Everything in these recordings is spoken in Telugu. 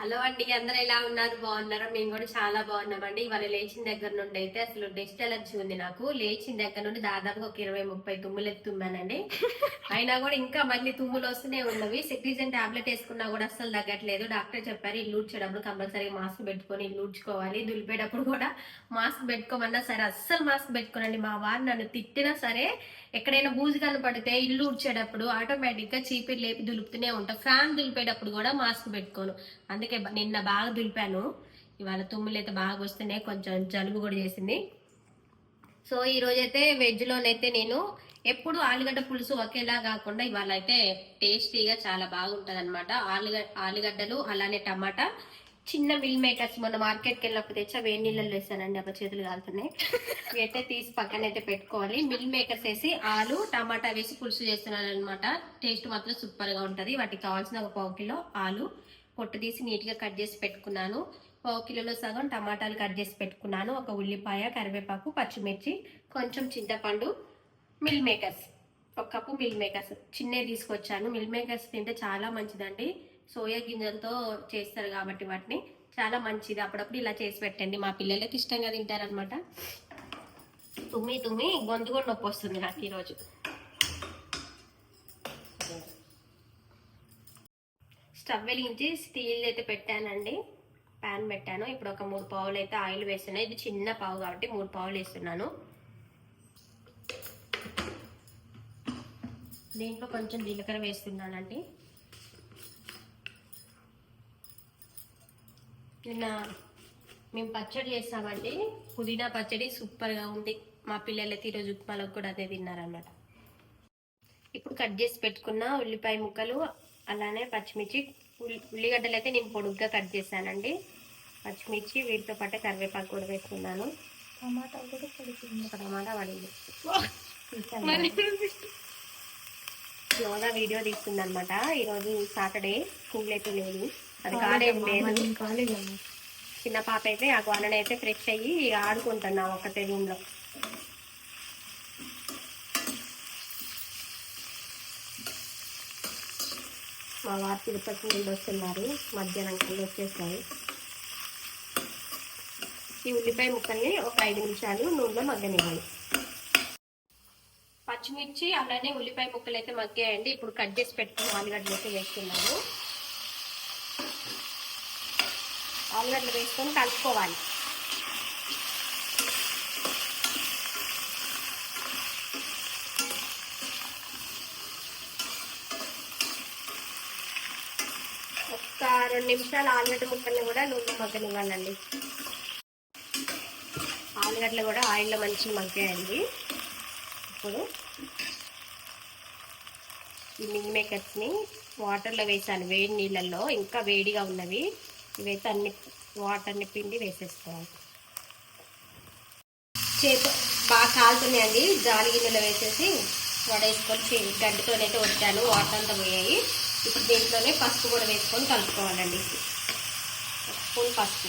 హలో అండి అందరు ఎలా ఉన్నారు? బాగున్నారా? మేము కూడా చాలా బాగున్నామండి. ఇవాళ లేచిన దగ్గర నుండి అయితే అసలు డెస్ట్ ఎలర్జీ ఉంది నాకు. లేచిన దగ్గర నుండి దాదాపుగా ఒక ఇరవై ముప్పై తుమ్ములు ఎత్తి తుమ్మానండి. అయినా కూడా ఇంకా మళ్ళీ తుమ్ములు వస్తూనే ఉన్నవి. సిట్రిజన్ టాబ్లెట్ వేసుకున్నా కూడా అసలు తగ్గట్లేదు. డాక్టర్ చెప్పారు ఇల్లు ఊడ్చేటప్పుడు కంపల్సరీ మాస్క్ పెట్టుకొని ఇల్లు ఊడ్చుకోవాలి. దులిపేటప్పుడు కూడా మాస్క్ పెట్టుకోమన్నా సరే అస్సలు మాస్క్ పెట్టుకోనండి. మా వారు నన్ను తిట్టినా సరే ఎక్కడైనా బూజు కనపడితే ఇల్లు ఊడ్చేటప్పుడు ఆటోమేటిక్గా లేపి దులుపుతూనే ఉంటాం. ఫ్యాన్ దులిపేటప్పుడు కూడా మాస్క్ పెట్టుకోను. అందుకే అందుకే నిన్న బాగా దులిపాను. ఇవాళ తుమ్ములు అయితే బాగా వస్తున్నాయి. కొంచెం జలుబు కూడా చేసింది. సో ఈ రోజైతే వెజ్లోనైతే నేను ఎప్పుడు ఆలుగడ్డ పులుసు ఒకేలా కాకుండా ఇవాళ అయితే టేస్టీగా చాలా బాగుంటుంది అనమాట ఆలుగడ్డ ఆలుగడ్డలు అలానే టమాటా. చిన్న మిల్ మేకర్స్ మొన్న మార్కెట్కి వెళ్ళినప్పుడు తెచ్చా వేడి నీళ్ళలో వేసానండి అప్పుడు చేతులు కాలుతున్నాయి. అయితే తీసి పక్కన అయితే పెట్టుకోవాలి. మిల్ మేకర్స్ వేసి ఆలు టమాటా వేసి పులుసు చేస్తున్నాను అనమాట టేస్ట్ మాత్రం సూపర్గా ఉంటుంది. వాటికి కావాల్సిన ఒక పావు కిలో ఆలు పొట్టు తీసి నీట్గా కట్ చేసి పెట్టుకున్నాను. పావు కిలోలో సగం టమాటాలు కట్ చేసి పెట్టుకున్నాను. ఒక ఉల్లిపాయ కరివేపాకు పచ్చిమిర్చి కొంచెం చింతపండు మిల్ మేకర్స్. ఒక కప్పు మిల్ మేకర్స్. చిన్నవి తీసుకొచ్చాను. మిల్ మేకర్స్ తింటే చాలా మంచిదండి. సోయా గింజలతో చేస్తారు కాబట్టి వాటిని. చాలా మంచిది. అప్పుడప్పుడు ఇలా చేసి పెట్టండి. మా పిల్లలకి ఇష్టంగా తింటారనమాట తుమ్మి తుమ్మి గొంతు కూడా నొప్పి వస్తుంది నాకు ఈరోజు. స్టవ్ వెలిగించి స్టీల్ అయితే పెట్టానండి. ప్యాన్ పెట్టాను. ఇప్పుడు ఒక మూడు పావులు అయితే ఆయిల్ వేస్తున్నాను. ఇది చిన్న పావు కాబట్టి మూడు పావులు వేస్తున్నాను. దీంట్లో కొంచెం జీలకర్ర వేస్తున్నానండి. నిన్న మేము పచ్చడి చేస్తామండి పుదీనా పచ్చడి సూపర్గా ఉంది. మా పిల్లలైతే ఈరోజు ఉప్మాలకు కూడా అదే తిన్నారన్నమాట. ఇప్పుడు కట్ చేసి పెట్టుకున్న ఉల్లిపాయ ముక్కలు అలానే పచ్చిమిర్చి ఉల్లి ఉల్లిగడ్డలు అయితే నేను పొడుగ్గా కట్ చేశానండి. పచ్చిమిర్చి వీటితో పాటు కరివేపాకు కూడా వేసుకున్నాను టమాటా కూడా పడుతుంది టమాటా పడింది. వీడియో తీస్తుంది అనమాట ఈరోజు సాటర్డే స్కూల్ అయితే లేదు. అది కాలేజ్ లేదు. కాలేజమ్మా చిన్న పాప అయితే ఆ గోనని అయితే ఫ్రెష్ అయ్యి ఆడుకుంటున్నా ఒకటే రూమ్ మా వారు తిరుపతి నుండి వస్తున్నారు. మధ్యాహ్నం కల్లా వచ్చేస్తారు ఈ ఉల్లిపాయ ముక్కల్ని ఒక ఐదు నిమిషాలు నూనెలో మగ్గనివ్వాలి. పచ్చిమిర్చి అలానే ఉల్లిపాయ ముక్కలు అయితే మగ్గాయండి. ఇప్పుడు కట్ చేసి పెట్టుకుని ఆలుగడ్డలు అయితే వేస్తున్నాను. ఆలుగడ్డలు వేసుకొని కలుపుకోవాలి. రెండు నిమిషాలు ఆలుగడ్డ ముక్కల్ని కూడా నూనె మగ్గనివ్వాలండి. ఆలుగడ్డలు కూడా ఆయిల్లో మంచిగా మగ్గాయండి. ఇప్పుడు ఈ మిల్ మేకర్స్ని వాటర్లో వేసాను వేడి నీళ్ళల్లో. ఇంకా వేడిగా ఉన్నవి. ఇవైతే అన్ని వాటర్ని పిండి వేసేసుకోవాలి. చేతి బాగా కాలుతున్నాయండి. జాలి గిన్నెలో వేసేసి వడేసుకొని గడ్డితోనైతే వచ్చాను వాటర్ అంతా పోయాయి. ఇప్పుడు దీంట్లోనే పసుపు కూడా వేసుకొని కలుపుకోవాలండి. ఒక స్పూన్ పసుపు.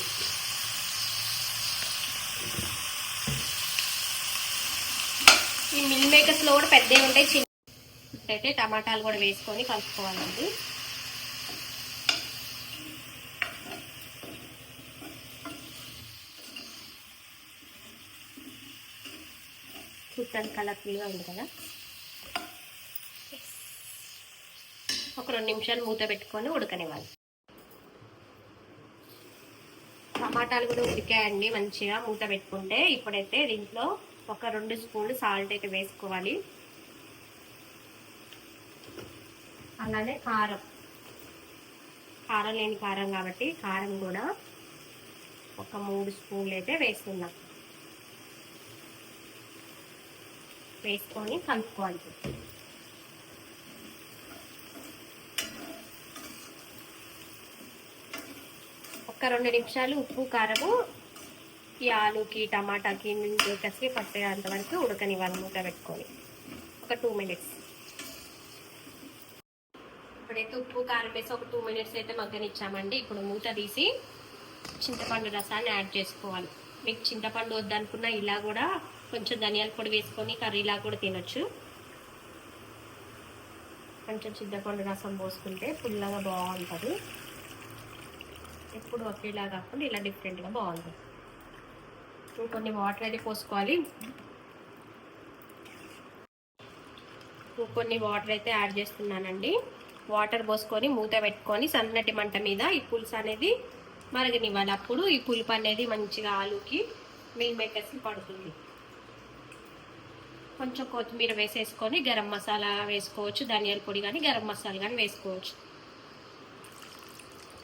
ఈ మిల్ మేకర్స్లో కూడా పెద్దవి ఉంటాయి చిన్న అయితే టమాటాలు కూడా వేసుకొని కలుపుకోవాలండి. చూడటానికి కలర్ఫుల్గా ఉంది కదా. ఒక రెండు నిమిషాలు మూత పెట్టుకొని ఉడకనివ్వాలి. టమాటాలు కూడా ఉడికాయండి మంచిగా మూత పెట్టుకుంటే ఇప్పుడైతే దీంట్లో ఒక రెండు స్పూన్లు సాల్ట్ అయితే వేసుకోవాలి. అలానే కారం. కారం లేని కారం కాబట్టి కారం కూడా ఒక మూడు స్పూన్లు అయితే వేస్తున్నాం. వేసుకొని కలుపుకోవాలి. ఒక రెండు నిమిషాలు ఉప్పు కారము ఈ ఆలుకి టమాటాకి కసి పట్టేంత వరకు ఉడకనివ్వాలి మూట పెట్టుకొని ఒక టూ మినిట్స్ ఇప్పుడైతే ఉప్పు కారం వేసి ఒక టూ మినిట్స్ అయితే మగ్గనిచ్చామండి. ఇప్పుడు మూత తీసి చింతపండు రసాన్ని యాడ్ చేసుకోవాలి. మీకు చింతపండు వద్దనుకున్నా ఇలా కూడా కొంచెం ధనియాల పొడి వేసుకొని కర్రీలా కూడా తినొచ్చు. కొంచెం చింతపండు రసం పోసుకుంటే పుల్లగా బాగుంటుంది. ఎప్పుడు ఒకేలా కాకుండా ఇలా డిఫరెంట్గా బాగుంది కొన్ని వాటర్ అయితే పోసుకోవాలి. కొన్ని వాటర్ అయితే యాడ్ చేస్తున్నానండి. వాటర్ పోసుకొని మూత పెట్టుకొని సన్నటి మంట మీద ఈ పులుసు అనేది మరగనివ్వాలి. అప్పుడు ఈ పులుపు అనేది మంచిగా ఆలుకి మిల్ మేకర్స్ పడుతుంది. కొంచెం కొత్తిమీర వేసేసుకొని గరం మసాలా వేసుకోవచ్చు. ధనియాల పొడి కానీ గరం మసాలా కానీ వేసుకోవచ్చు.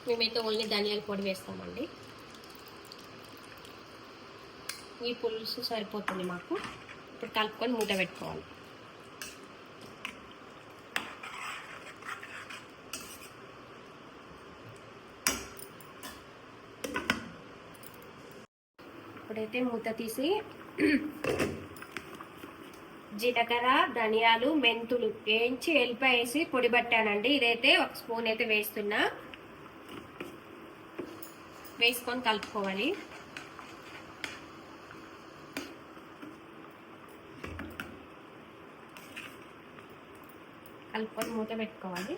మేమైతే ఓన్లీ ధనియాల పొడి వేస్తామండి. ఈ పులుసు సరిపోతుంది మాకు. ఇప్పుడు కలుపుకొని మూత పెట్టుకోవాలి. ఇప్పుడైతే మూత తీసి జీలకర్ర ధనియాలు మెంతులు వేయించి ఎల్లిపాయ వేసి పొడి పట్టానండి. ఇదైతే ఒక స్పూన్ అయితే వేస్తున్నా. వేసుకొని కలుపుకోవాలి. కలుపుకొని మూత పెట్టుకోవాలి.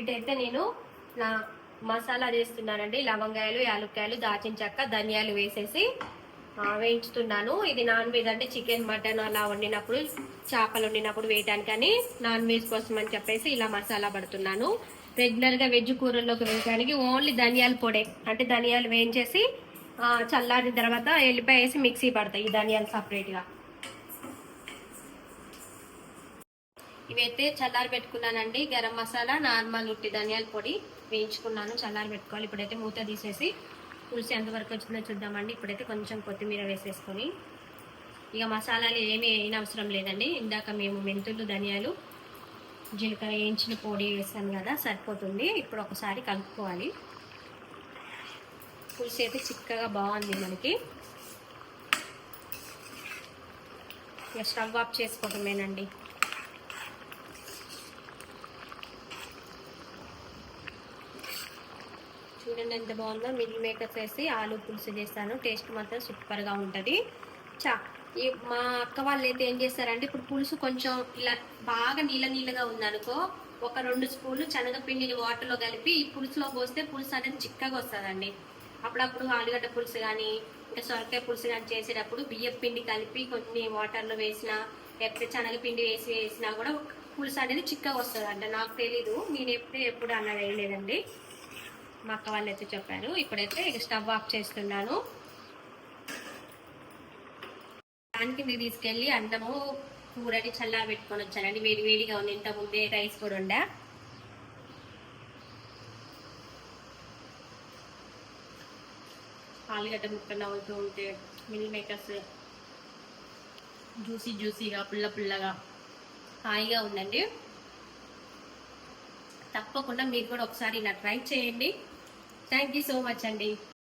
ఇటైతే నేను నా మసాలా చేస్తున్నానండి. లవంగాయలు యాలక్కాయలు దాచిన చెక్క ధనియాలు వేసేసి వేయించుతున్నాను. ఇది నాన్ వెజ్ అంటే చికెన్ మటన్ అలా వండినప్పుడు చేపలు వండినప్పుడు వేయటానికని నాన్ వెజ్ కోసం అని చెప్పేసి ఇలా మసాలా పడుతున్నాను. రెగ్యులర్గా వెజ్ కూరల్లోకి వేయడానికి ఓన్లీ ధనియాల పొడి. అంటే ధనియాలు వేయించేసి చల్లారిన తర్వాత ఎల్లిపాయ వేసి మిక్సీ పడతాయి ఈ ధనియాలు సపరేట్గా. ఇవైతే చల్లారి పెట్టుకున్నానండి. గరం మసాలా నార్మల్ ఉట్టి ధనియాల పొడి వేయించుకున్నాను. చల్లారి పెట్టుకోవాలి. ఇప్పుడైతే మూత తీసేసి పులుసు ఎంతవరకు వచ్చిందో చూద్దామండి. ఇప్పుడైతే కొంచెం కొత్తిమీర వేసేసుకొని. ఇక మసాలాలు ఏమీ అయిన అవసరం లేదండి. ఇందాక మేము మెంతులు ధనియాలు జీలకర్ర వేయించిన పొడి వేసాను కదా సరిపోతుంది. ఇప్పుడు ఒకసారి కలుపుకోవాలి. పులుసు అయితే చిక్కగా బాగుంది మనకి. ఇక స్టవ్ ఆఫ్ చేసుకోవటమేనండి. చూడండి ఎంత బాగుందో. మిల్ మేకర్స్ వేసి ఆలు పులుసు చేస్తాను టేస్ట్ మాత్రం సూపర్గా ఉంటుంది. చా ఈ మా అక్క వాళ్ళు అయితే ఏం చేస్తారంటే ఇప్పుడు పులుసు కొంచెం ఇలా బాగా నీళ్ళ నీళ్ళగా ఉందనుకో ఒక రెండు స్పూన్లు శనగపిండిని వాటర్లో కలిపి ఈ పులుసులో పోస్తే పులుసు అనేది చిక్కగా వస్తుందండి. అప్పుడప్పుడు ఆలుగడ్డ పులుసు కానీ ఇంకా సొరకాయ పులుసు కానీ చేసేటప్పుడు బియ్యం పిండి కలిపి కొన్ని వాటర్లో వేసినా లేకపోతే శనగపిండి వేసి వేసినా కూడా పులుసు అనేది చిక్కగా వస్తుందంట. నాకు తెలీదు నేను ఎప్పుడే ఎప్పుడు అన్నది వేయలేదండి మా అక్క వాళ్ళు అయితే చెప్పారు ఇప్పుడైతే స్టవ్ ఆఫ్ చేస్తున్నాను. దానికి మీరు తీసుకెళ్ళి అన్నము కూరని చల్లారి పెట్టుకొని వచ్చానండి. వేడి వేడిగా ఉంది. ఇంత ముందే రైస్ కూడా ఉండా ఆలుగడ్డ ముక్కలు అవుతూ ఉంటే మిల్ మేకర్స్ జ్యూసీ జ్యూసీగా పుల్ల పుల్లగా హాయిగా ఉందండి. తప్పకుండా మీరు కూడా ఒకసారి ఇలా ట్రై చేయండి. థ్యాంక్ యూ సో మచ్ అండి.